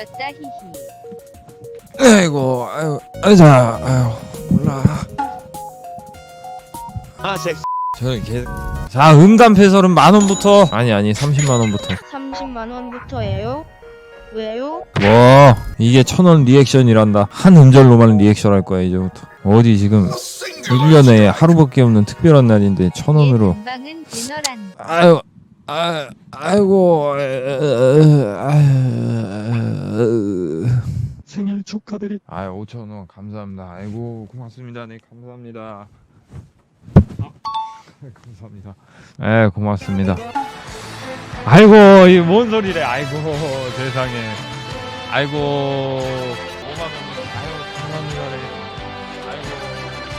웃겼다 히히. 아이고 아유 아자 아유 몰라 아, 제 저는 개자 음담 패설은 만 원부터 아니 아니 30만 원부터 30만 원부터예요? 왜요? 뭐 이게 천 원 리액션이란다 한 음절로만 리액션 할 거야 이제부터 어디 지금 1년에 하루밖에 없는 특별한 날인데 천 원으로 방은 디너란. 아유 아 아이고 아유 생일 축하드리. 아유 5천 원. 감사합니다. 아이고 고맙습니다. 네 감사합니다. 아, 감사합니다. 에 고맙습니다. 아이고 이 뭔 소리래. 아이고 세상에. 아이고. 5만 원 아유 감사합니다 네. 아이고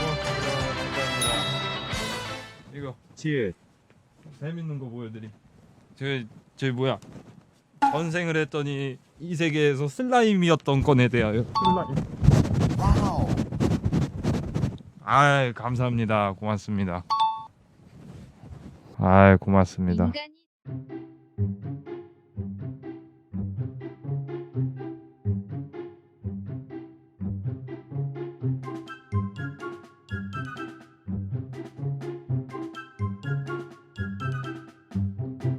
고맙습니다 감사합니다 이거 뒤에. 재밌는 거 보여드림. 저, 저 뭐야? 전생을 했더니 이 세계에서 슬라임이었던 건에 대하여. 슬라임. 아 감사합니다. 고맙습니다. 아 고맙습니다. 인간이